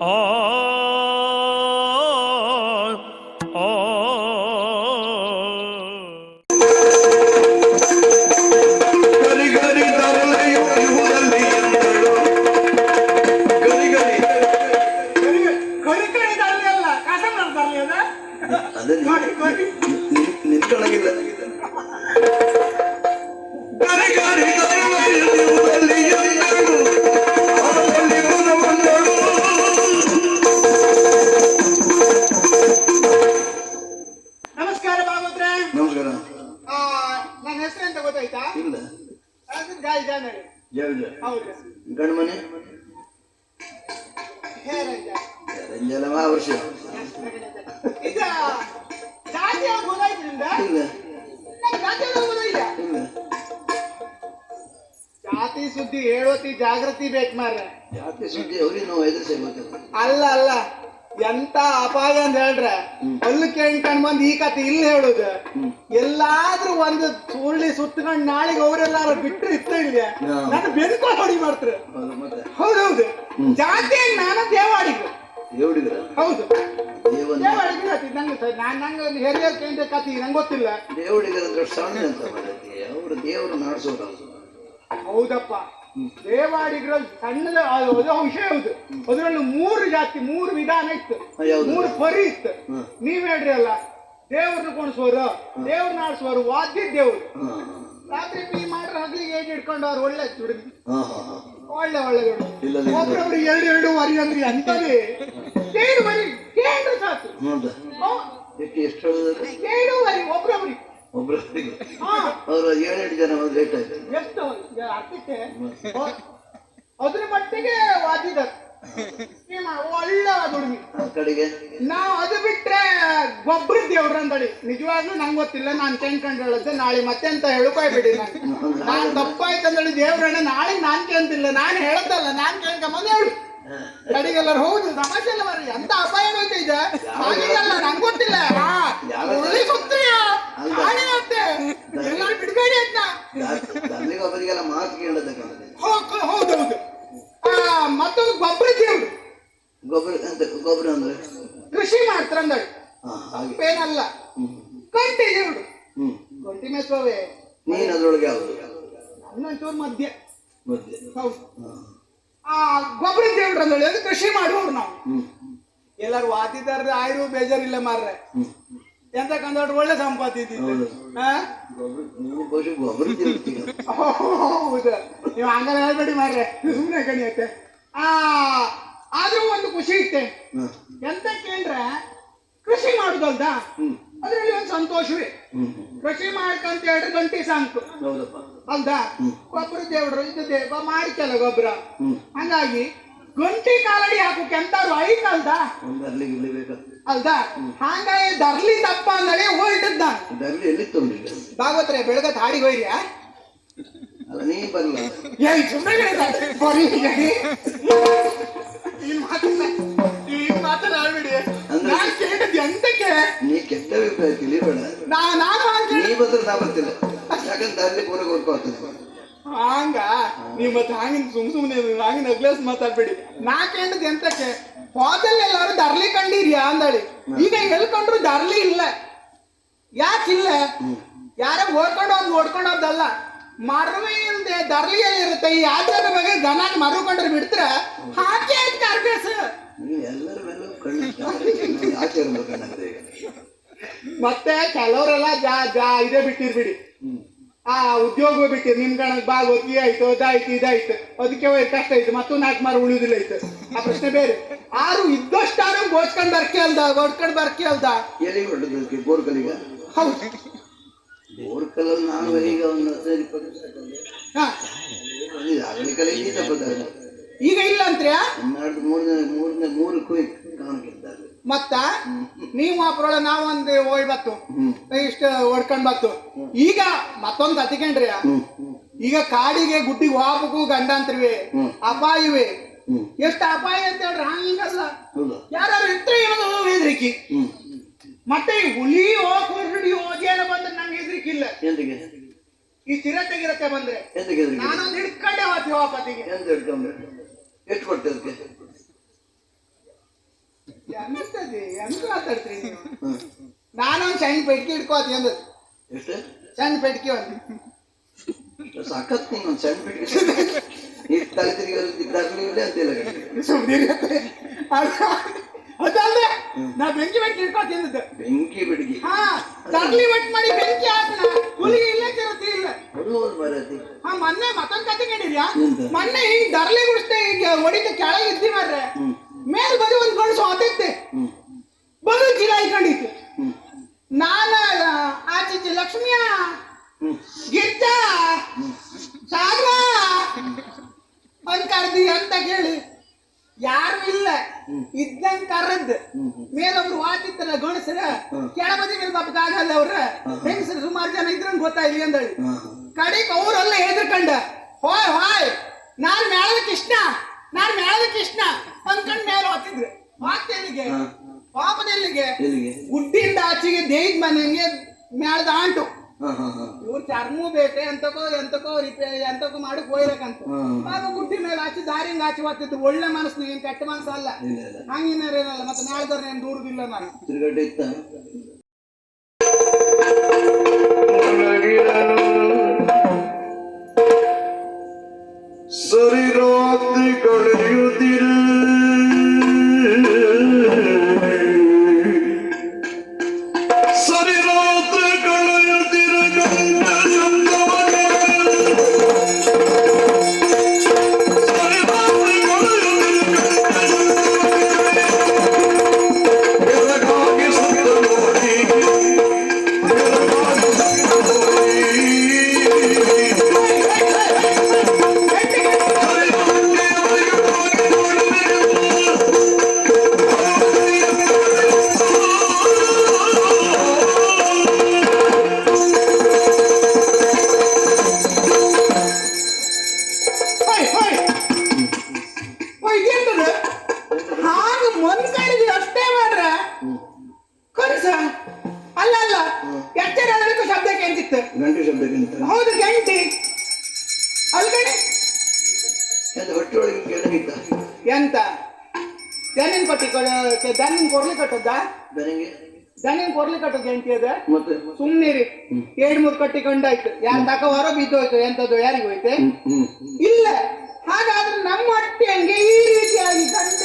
ಆ ಜಾತಿ ಸುದ್ದಿ ಹೇಳೋತಿ ಜಾಗೃತಿ ಬೇಕು ಮಾರ್ರೆ. ಜಾತಿ ಸುದ್ದಿ ಅವ್ರಿಗೆ ನಾವು ಎದುರಿಸ ಅಲ್ಲ ಅಲ್ಲ. ಎಂತ ಅಪಾಯ ಅಂತ ಹೇಳ್ರೆ. ಅಲ್ಲಿ ಕೇಳ್ಕೊಂಡ್ ಬಂದ್ ಈ ಕತೆ ಇಲ್ಲಿ ಹೇಳುದು. ಎಲ್ಲಾದ್ರೂ ಒಂದು ಸುಳ್ಳಿ ಸುತ್ತಕೊಂಡ್ ನಾಳೆಗೆ ಅವರೆಲ್ಲಾರು ಬಿಟ್ಟರೆ ಇತ್ತ ಇಲ್ಲ ನಾನು ನನ್ನ ಬೆನ್ಕೊಂಡು ಹೊಡಿ ಮಾಡ್ತಾರೆ. ಹೌದು ಹೌದೌದು ಜಾತಿ ನಾನು ದೇವಾಡಿಗೆ. ಹೌದು. ದೇವಾಡಿಗು ಜಾತಿ ನಂಗೆ ಸ- ನಾನ್ ನಂಗೆ ಒಂದು ಹಿರಿಯರ್ ಕೇಂದ್ರ ಕತಿ ನಂಗೆ ಗೊತ್ತಿಲ್ಲ. ದೇವಡಿಗರ ಸಣ್ಣ ಅಂತ ಅವರು ದೇವರು ನಾಡ್ಸೋರು ಹೌದಪ್ಪ. ದೇವಾಡಿಗರಲ್ಲಿ ಸಣ್ಣದ ಅಂಶ ಅದು ಹೌದು ಅದರಲ್ಲಿ ಮೂರು ಜಾತಿ ಮೂರು ವಿಧಾನ ಇತ್ತು? ಮೂರು ಪರಿ ಇತ್ತು. ನೀವ್ ಹೇಳ್ರಿ ಅಲ್ಲ. ದೇವ್ರನ್ನ ಕುಣಿಸೋರು ದೇವ್ರನ್ನ ಆಡಿಸೋರು ವಾದ್ಯ ದೇವ್ರು. ರಾತ್ರಿ ಪೀ ಹಗ್ಲಿ ಹಗ್ಲಿಗೆ ಹಿಡ್ಕೊಂಡು ಇಟ್ಕೊಂಡವ್ರು ಒಳ್ಳೆ ದುಡಿಮೆ ಹಾ ಹಾ ಹಾ ಒಳ್ಳೆ ಒಳ್ಳೆ ಒಬ್ರೊಬ್ರು ಎರಡು ಎರಡು ವರಿ ಅಂದ್ರೆ ಅಂತದೇ ಕೇಳು ಬರಿ ಕೇಂದ್ರ ಸಾಕು. ನೋಡ್ದ. ಹೌ- ಎಷ್ಟು ಎಷ್ಟು ಹೇಳಿದ್ರೆ? ಏಳು ವರಿ ಒಬ್ರೊಬ್ರಿಗೆ. ಒಬ್ಬರಿಗೆ ಹಾ ಅವರು ಏಳೆಂಟು ಜನ ಲೇಟ್ ಆಯ್ತು ಅರ್ಥಕ್ಕೆ ಅದ್ರ ಮಟ್ಟಿಗೆ ವಾದಿದರು ಒಳ್ಳೆ ದುಡಿಮೆ. ಕಡೆಗೆ? ನಾವು ಅದು ಬಿಟ್ರೆ ಗೊಬ್ಬರ ದೇವ್ರ ಅಂತಳಿ. ನಿಜವಾಗ್ಲೂ ನಂಗೆ ಗೊತ್ತಿಲ್ಲ ನಾನು ಕೇಳ್ಕೊಂಡು ಹೇಳುತ್ತೆ ನಾಳೆ ಮತ್ತೆ ಅಂತ ಹೇಳ್ಕೊಯ್ಬಿಡಿ ನಾನು. ನಾನು ತಪ್ಪಾಯ್ತು ಅಂತೇಳಿ ದೇವ್ರಣ್ಣ ನಾಳೆ ನಾನ್ ಕೇಳ್ತಿಲ್ಲ ನಾನು ಹೇಳತ್ತಲ್ಲ ನಾನ್ ಕೇಳ್ಕೊಂಬಂದು ಹೇಳು. ಕಡೆಗೆಲ್ಲರೂ ಹೌದು ಸಮಸ್ಯೆ ಬರ್ರಿ ಎಂತ ಅಪಾಯ ಗೊತ್ತಿದೆ ಇದೆ ನಂಗೆ ಗೊತ್ತಿಲ್ಲ. ಹಾ, ಅಂತೆ ಎಲ್ಲರೂ ಬಿಡ್ಬೇಡಿ ಅಂತ. ಅಲ್ಲಿಗೆ ಒಬ್ಬರಿಗೆಲ್ಲ ಮಾತು ಕೇಳದ ಹೌದೌದು ಮತ್ತೊಂದು ಗೊಬ್ಬರ ದೇವ್ರು ಗೊಬ್ಬರ ಅಂತ ಗೊಬ್ಬರ ಅಂದ್ರೆ? ಕೃಷಿ ಮಾಡ್ತಾರಂದಳಿ ಹಾ ಏನಲ್ಲ ಕಂಟಿ ದೇವ್ರು ಕಂಟಿ ಮೆಚ್ಚುವವೆ ನೀನ್ ಅದ್ರೊಳಗೆ ಯಾವುದು? ನನ್ನಂಚೂರು ಮಧ್ಯ. ಮಧ್ಯೆ. ಹೌದು. ಆ ಗೊಬ್ಬರ ದೇವ್ರು ಅಂದ್ರೆ ಅದು ಕೃಷಿ ಮಾಡುವವ್ರು ನಾವು. ಎಲ್ಲರೂ ವಾದಿದಾರ ಆಯ್ರು ಬೇಜಾರಿಲ್ಲ ಮಾರ್ರೆ. ಎಂತ ಕಂದ್ರೆ ಒಳ್ಳೆ? ಗೊಬ್ಬರ ನೀವು ಬಹುಶಃ ಗೊಬ್ಬರ ತಿರುಗ್ತೀಗ ಹೌದು. ನೀವು ಹಂಗಾರೆ ಹೇಳ್ಬೇಡಿ ಮಾರ್ರೆ. ಸುಮ್ಮನೆ ಕಣಿಯತ್ತೆ ಆ ಆದ್ರೂ ಒಂದು ಖುಷಿ ಇತ್ತೆ. ಎಂತ ಕೇಂದ್ರೆ ಕೃಷಿ ಮಾಡುದಲ್ದ? ಅದ್ರಲ್ಲಿ ಒಂದು ಸಂತೋಷವೇ. ಕೃಷಿ ಮಾಡ್ಕಂತ ಎರಡು ಗಂಟೆ ಸಾಂಕು. ಅಲ್ದಾ ಗೊಬ್ಬರ ದೇವ್ರು ಇದು ದೇವ ಮಾಡಿಕಲ್ಲ ಗೊಬ್ಬರ? ಹಂಗಾಗಿ ಗಂಟಿ ಕಾಲಡಿ ಹಾಕೋಕೆ ಎಂತಾರು ಐತಲ್ದ? ಒಂದು ಅಲ್ಲಿಗೆ ಇಲ್ಲಿ ಅಲ್ದಾ ಹಂಗಾಗಿ ದರ್ಲಿ ತಪ್ಪ ಅಂದಳಿ ಹೊರಟದ್ ದರ್ಲಿ ಇದರಲ್ಲಿ ಎಲ್ಲಿ ತುಂಬಿ ಭಾಗವತ್ರೆ ಬೆಳಗತ್ ಹಾಡಿಗೆ ಹೋಯ್ರಿಯಾ? ಅಲ್ಲ ನೀ ಬರಲ್ಲ ಏಯ್ ಸುಮ್ಮನೆ ಬರೀ ಈ ಮಾತನ್ನ ಈ ಮಾತನ್ನ ಆಡ್ಬಿಡಿ. ಅಂದ್ರೆ- ನಾನ್ ಕೇಳಿದ್ ಎಂತಕ್ಕೆ? ನೀ ಕೆಟ್ಟ ಅಭಿಪ್ರಾಯ ತಿಳಿಬೇಡ. ನಾ ನಾನು ಹಂಗ್ ನೀ ಬಂದ್ರೆ ನಾ ಬರ್ತಿಲ್ಲ ಯಾಕಂದ್ರೆ ಅಲ್ಲಿ ಪೂರ ಕೊಡ್ಕೋತದೆ ಹಂಗ? ನೀವ್ ಮತ್ತೆ ಹಂಗಿನ ಸುಮ್ ಸುಮ್ನೆ ಹಾಂಗಿನ ಅಗ್ಲಾಸ್ ಮಾತಾಡ್ಬೇಡಿ. ನಾ ಕೇಳಿದ್ ಎಂತಕ್ಕೆ? ಹೋದಲ್ಲಿ ಎಲ್ಲಾರು ದರ್ಲಿ ಕಂಡಿರ್ಯಾ ಅಂದಳಿ. ಈಗ ಹೇಳ್ಕೊಂಡ್ರು ಕಂಡ್ರು ದರ್ಲಿ ಇಲ್ಲ. ಯಾಕಿಲ್ಲ ಯಾರ ಓಡ್ಕೊಂಡು ಹೋದ್ ಓಡ್ಕೊಂಡು ಹೋದಲ್ಲ. ಮರವೇ ಇಲ್ದೆ ದರ್ಲಿಯಲ್ಲಿ ಇರುತ್ತೆ. ಈ ಆಚಾರ ಬಗ್ಗೆ ಗನಾಗ್ ಮರುಕೊಂಡ್ರೆ ಬಿಡ್ತಾರ? ಹಾಕಿ ಆಯ್ತು ಆಚಾರ ಮತ್ತೆ ಕೆಲವರೆಲ್ಲ ಜಾ ಜಾ ಇದೇ ಬಿಟ್ಟಿರ್ಬಿಡಿ ಆ ಉದ್ಯೋಗ ಬಿಟ್ಟು ನಿಮ್ ಗಣಕ್ ಬಾ ಗೊತ್ತಿ ಆಯ್ತು ಅದಾಯ್ತು ಇದಾಯ್ತು. ಅದಕ್ಕೆ ಹೋಗಿ ಕಷ್ಟ ಆಯ್ತು ಮತ್ತೊಂದು ನಾಲ್ಕು ಮಾರು ಉಳಿಯುದಿಲ್ಲ ಆಯ್ತು. ಆ ಪ್ರಶ್ನೆ ಬೇರೆ. ಆರು ಇದ್ದಷ್ಟಾರು ಓದ್ಕೊಂಡ್ ಬರ್ಕೆ ಅಲ್ದ ಓದ್ಕೊಂಡ್ ಬರ್ಕೆ ಅಲ್ದ? ಎಲ್ಲಿ ಹೊರಟದಕ್ಕೆ ಬೋರ್ಕಲಿಗ ಹೌದು. ಬೋರ್ಕಲಲ್ಲಿ ನಾನು ಈಗ ಒಂದು ಹದಿನೈದು ಇಪ್ಪತ್ತು ವರ್ಷ ಅದು ಆಗಲಿ ಕಲೆ ಈ ಈಗ ಇಲ್ಲ. ಅಂತ್ರ್ಯಾ? ಹನ್ನೆರಡು ಮೂರನೇ ಮೂರನೇ ಮೂರು ಕುಯ್ ಕಾಣಕ್ಕಿದ್ದಾರೆ ಮತ್ತ? ನೀವು ಅಪ್ರೊಳ ನಾವೊಂದು ಹೋಯ್ ಬತ್ತು ಇಷ್ಟು ಇಷ್ಟ ಹೊಡ್ಕೊಂಡ್ ಬತ್ತು. ಈಗ ಮತ್ತೊಂದ್ ಹ್ಮ್. ಈಗ ಕಾಡಿಗೆ ಗುಡ್ಡಿಗೆ ಹೋಗ್ಬೇಕು ಗಂಡಂತ್ರಿವೆ ಹ್ಮ್. ಅಪಾಯವೆ. ಎಷ್ಟ ಎಷ್ಟು ಅಪಾಯ ಅಂತ ಹೇಳ್ರಿ ಹಂಗಲ್ಲ ಯಾರು ಇದ್ರೆ ಏನೋ ಹೆದ್ರಿಕಿ. ಮತ್ತೆ ಈ ಹುಲಿ ಓ ಕೊರ್ಡಿ ಓಜೇನ ಬಂದ್ರೆ ನಂಗೆ ಹೆದ್ರಿಕಿಲ್ಲ ಇಲ್ಲ. ಈ ಚಿರತೆ ಗಿರತೆ ಬಂದ್ರೆ? ನಾನೊಂದು ಹಿಡ್ಕೊಂಡೆ ಹೋಗ್ತೀವಿ ಹಿಡ್ಕೊಂಡ್ರೆ? ಎಷ್ಟು ಕೊಡ್ತೇವೆ ಎಂತ ಮಾತಾಡ್ತೀರಿ ನೀವು. ನಾನೊಂದ್ ಸಣ್ಣ ಪೆಟ್ಟಿ ಇಟ್ಕೋತಿ ಅಂದ್ರೆ ಎಷ್ಟು? ಸಣ್ಣ ಪೆಟ್ಟಿ ಒಂದು ಸಖತ್ ನೀನು ಸಣ್ಣ ಬಿಟ್ಟು ತಲೆ ತಿರುಗಿ ಅಂತಿಲ್ಲ ಸುಮ್ಮನೆ ಅದಲ್ಲದೆ ನಾ ಬೆಂಕಿ ಅಂದದ್ದು ಬೆಂಕಿ ಬಿಡ್ಗಿ ಹಾ ತರ್ಲಿ ಮಟ್ ಮಾಡಿ ಬೆಂಕಿ ಹಾಕನ. ಹುಲಿ ಇಲ್ಲ ಚಿರತೆ ಇಲ್ಲ. ಹಾ ಮೊನ್ನೆ ಮತ್ತೊಂದ್ ಕತೆ ಕೇಳಿದ್ಯಾ? ಮೊನ್ನೆ ಈಗ ದರ್ಲಿ ಗುಡಿಸ್ತೆ ಈಗ ಹೊಡಿತ ಕೆಳಗೆ ಇದ್ದಿ ಮಾರ್ರೆ. ಮೇಲ್ ಬರೀ ಒಂದ್ ಗಂಡು ಆತೈತೆ ಬರೋ ಚೀಲ ಇಟ್ಕೊಂಡಿತ್ತು ನಾನ ಆಚೆ ಲಕ್ಷ್ಮಿಯ. ಗಿರ್ಜಾ. ಸಾಗ್ರ ಒಂದ್ ಕರ್ದಿ ಅಂತ ಕೇಳಿ. ಯಾರು ಇಲ್ಲ. ಇದ್ದಂಗ್ ಕರದ್. ಮೇಲೊಬ್ರು ವಾತಿತ್ತಲ್ಲ ಗಣಸರ. ಕೆಳಬದಿ ಮೇಲೆ ಪಾಪ ಅವ್ರ. ಹೆಂಗಸರು ಸುಮಾರು ಜನ ಇದ್ರಂಗ್ ಗೊತ್ತಾಯ್ಲಿ ಅಂದಳಿ ಕಡೆಗೆ ಅವರೆಲ್ಲ ಹೆದರ್ಕಂಡ. ಹೋಯ್ ಹೋಯ್. ನಾನ್ ಮೇಳದ ಕೃಷ್ಣ. ನಾನ್ ಮೇಳದ ಕೃಷ್ಣ. ಅನ್ಕೊಂಡ್ ಮೇಲೆ ಹೋಗ್ತಿದ್ರು. ಮಾತೆಲ್ಲಿಗೆ ಪಾಪದೆಲ್ಲಿಗೆ? ಎಲ್ಲಿಗೆ? ಗುಡ್ಡಿಂದ ಆಚೆಗೆ ದೇಯ್ದ ಮನೆಗೆ ಮೇಳದ ಆಂಟು. ಇವ್ರು ಚರ್ಮು ಬೇಟೆ ಎಂತಕೋ ಎಂತಕೋ ರಿಪೇರಿ ಎಂತಕೋ ಮಾಡಕ್ ಹೋಯ್ಬೇಕಂತ ಆಗ ಗುಡ್ಡಿ ಮೇಲೆ ಆಚೆ ದಾರಿಂಗ್ ಆಚೆ ಹೋಗ್ತಿದ್ರು ಒಳ್ಳೆ ಮನಸ್ಸು ಏನ್ ಕೆಟ್ಟ ಮನಸ್ಸು ಅಲ್ಲ. ಹಂಗಿನಾರೇನಲ್ಲ ಮತ್ತೆ ನಾಳ್ದವ್ರ ಏನ್ ದೂರದಿಲ್ಲ ನಾನು. ತಿರುಗಡ್ಡೆ ಇತ್ತ? ಗಂಟೆ ಶಬ್ದಕ್ಕಿಂತ ಹೌದು ಗಂಟೆ. ಅಲ್ಗಡೆ ಎಂತ ಹೊಟ್ಟೆಯೊಳಗೆ ಕೆಳಗಿತ್ತ ಎಂತ? ದನಿನ್ ಕೊಟ್ಟಿ ಕೊಡ ದನಿನ್ ಕೊಡ್ಲಿ ಕಟ್ಟದ್ದ? ನನಗೆ ದನಿನ್ ಕೊಡ್ಲಿ ಕಟ್ಟೋದು ಗಂಟಿ ಅದ? ಮತ್ತೆ? ರೀ ಎರಡ್ ಮೂರ್ ಕಟ್ಟಿ ಕಂಡಾಯ್ತು ಯಾರು ತಕ ಹೊರ ಬಿದ್ದೋಯ್ತು ಎಂತದ್ದು ಯಾರಿಗೋಯ್ತೆ ಇಲ್ಲ. ಹಾಗಾದ್ರೆ ನಮ್ಮ ಹೊಟ್ಟೆ ಹಂಗೆ ಈ ರೀತಿಯಾಗಿ ಗಂಟೆ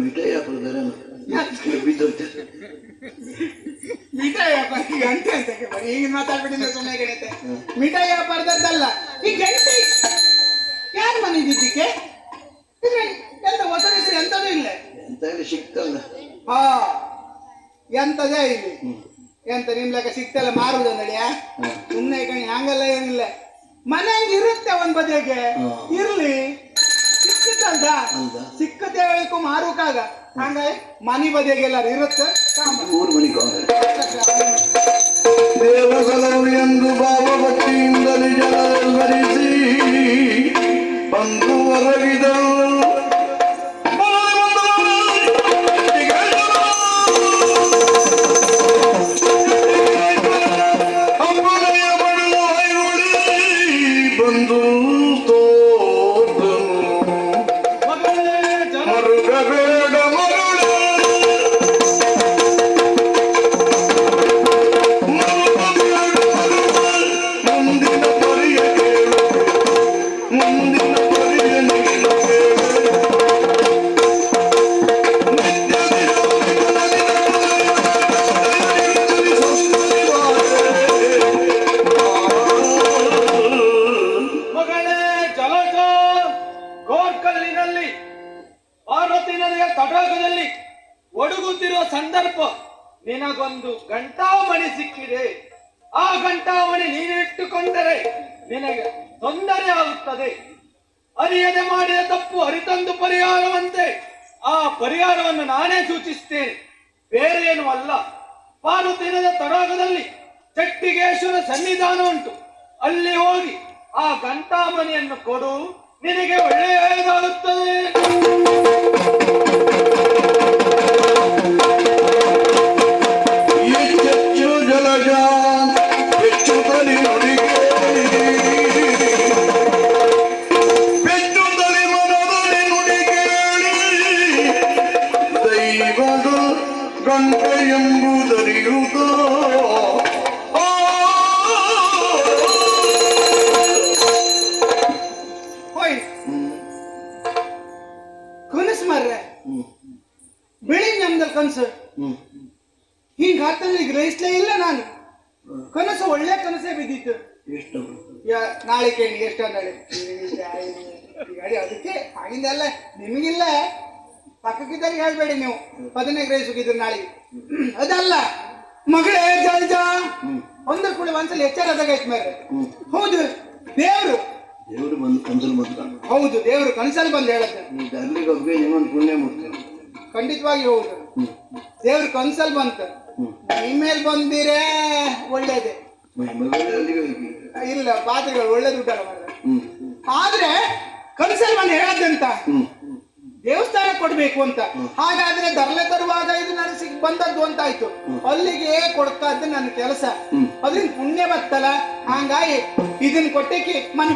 ಮಿಠಾಯಿ ಹಾಕೊಳ್ತಾರೆ ಬಿದ್ದೋಯ್ತು? ಮಿಠಾಯಿ ವ್ಯಾಪಾರ ಈ ಗಂಟೆ ಅಂತ ಬರೀ ಈಗ ಮಾತಾಡ್ಬಿಟ್ಟಿದ್ರೆ ಸುಮ್ಮನೆ ಗಣತೆ ಮಿಠಾಯಿ ವ್ಯಾಪಾರದದ್ದಲ್ಲ ಈ ಗಂಟೆ ಯಾರು ಮನೆಗಿದ್ದಕ್ಕೆ ಎಂತ ಹೊಸ ಹೆಸರು ಎಂತದೂ ಇಲ್ಲ. ಎಂತ ಸಿಕ್ತಲ್ಲ. ಹಾ ಎಂತದೇ ಇಲ್ಲಿ ಎಂತ ನಿಮ್ ಲೆಕ್ಕ ಸಿಕ್ತಲ್ಲ ಮಾರುದಂದಡಿಯಾ ಸುಮ್ಮನೆ ಕಣಿ ಹಂಗಲ್ಲ ಏನಿಲ್ಲ. ಮನೆಯಲ್ಲಿ ಇರುತ್ತೆ ಒಂದ್ ಬದಿಗೆ ಇರ್ಲಿ. ಸಿಕ್ಕತ್ತಲ್ದ ಹೌದಾ? ಸಿಕ್ಕತ್ತೆ ಹೇಳಿಕೂ ಮಾರುಕಾಗ. ಹಂಗ ಮನಿ ಬದಿಗೆಲ್ಲ ಇರುತ್ತೆ. ಮೂರು ಮನಿಗೆ ದೇವಸಲವು ಎಂದು ಭಾವಭಕ್ತಿಯಿಂದಲೇ Hallelujah. ಅರಿಯದೆ ಮಾಡಿದ ತಪ್ಪು ಅರಿತಂದು ಪರಿಹಾರವಂತೆ ಆ ಪರಿಹಾರವನ್ನು ನಾನೇ ಸೂಚಿಸುತ್ತೇನೆ ಬೇರೆ ಏನು ಅಲ್ಲ. ಪಾರ್ವತಿನದ ತಡಾಗದಲ್ಲಿ ಚಟ್ಟಿಗೇಶ್ವರ ಸನ್ನಿಧಾನ ಉಂಟು. ಅಲ್ಲಿ ಹೋಗಿ ಆ ಗಂಟಾಮಣಿಯನ್ನು ಕೊಡು, ನಿನಗೆ ಒಳ್ಳೆಯದಾಗುತ್ತದೆ ಮಾರ್ರೆ ಬೆಳಿಗ್ಗೆ ನಮ್ದಲ್ಲಿ ಕನಸು. ಹಿಂಗ ಆಗ್ತದೆ ಗ್ರಹಿಸ್ಲೇ ಇಲ್ಲ ನಾನು. ಕನಸು ಒಳ್ಳೆ ಕನಸೇ ಬಿದ್ದಿತ್ತು. ಎಷ್ಟು ನಾಳೆ ಕೇಳಿ ಎಷ್ಟು ಅಂದಾಳೆ ಅದಕ್ಕೆ ಆಗಿಂದಲ್ಲ ನಿಮಗಿಲ್ಲ. ಪಕ್ಕಕ್ಕಿದ್ದಾರೆ ಹೇಳ್ಬೇಡಿ ನೀವು. ಪದನೇ ಗ್ರಹಿಸಿದ್ರು ನಾಳೆ. ಅದಲ್ಲ ಮಗಳೇ ಜಲ್ಜ ಒಂದ್ರ ಕೂಡ ಒಂದ್ಸಲ ಎಚ್ಚರದಾಗೈತ್ ಮೇಲೆ ಹೌದು ದೇವ್ರು. ದೇವರು ಬಂದು ಕನಸಲ್ಲಿ ಬಂದ ಹೌದು ದೇವರು ಕನಸಲ್ಲಿ ಬಂದು ಹೇಳುತ್ತೆ. ನೀವು ಧರ್ಮಿಗೆ ಹೋಗಿ ನಿಮ್ಮೊಂದು ಪುಣ್ಯ ಮುಟ್ತೀನಿ ಖಂಡಿತವಾಗಿ ಹೌದು ದೇವ್ರ ಕನ್ಸಲ್ ಬಂತ. ನಿಮ್ಮ ಮೇಲೆ ಬಂದಿರೇ ಒಳ್ಳೇದೆ. ಇಲ್ಲ ಪಾತ್ರೆಗಳು ಒಳ್ಳೇದು ದುಡ್ಡಲ್ಲ ಆದ್ರೆ ಕನ್ಸಲ್ ಬಂದು ಹೇಳದಂತ. ದೇವಸ್ಥಾನ ಕೊಡ್ಬೇಕು ಅಂತ. ಹಾಗಾದ್ರೆ ದರ್ಲೆ ತರುವಾಗ ಇದು ನನಗೆ ಸಿಗ್ ಬಂದದ್ದು ಅಂತ ಆಯ್ತು ಅಲ್ಲಿಗೆ ಕೊಡ್ತಾ ಇದ್ದ ನನ್ನ ಕೆಲಸ. ಅದ್ರಿಂದ ಪುಣ್ಯ ಬತ್ತಲ್ಲ. ಹಂಗಾಗಿ ಇದನ್ನ ಕೊಟ್ಟಕ್ಕೆ ಮನೆ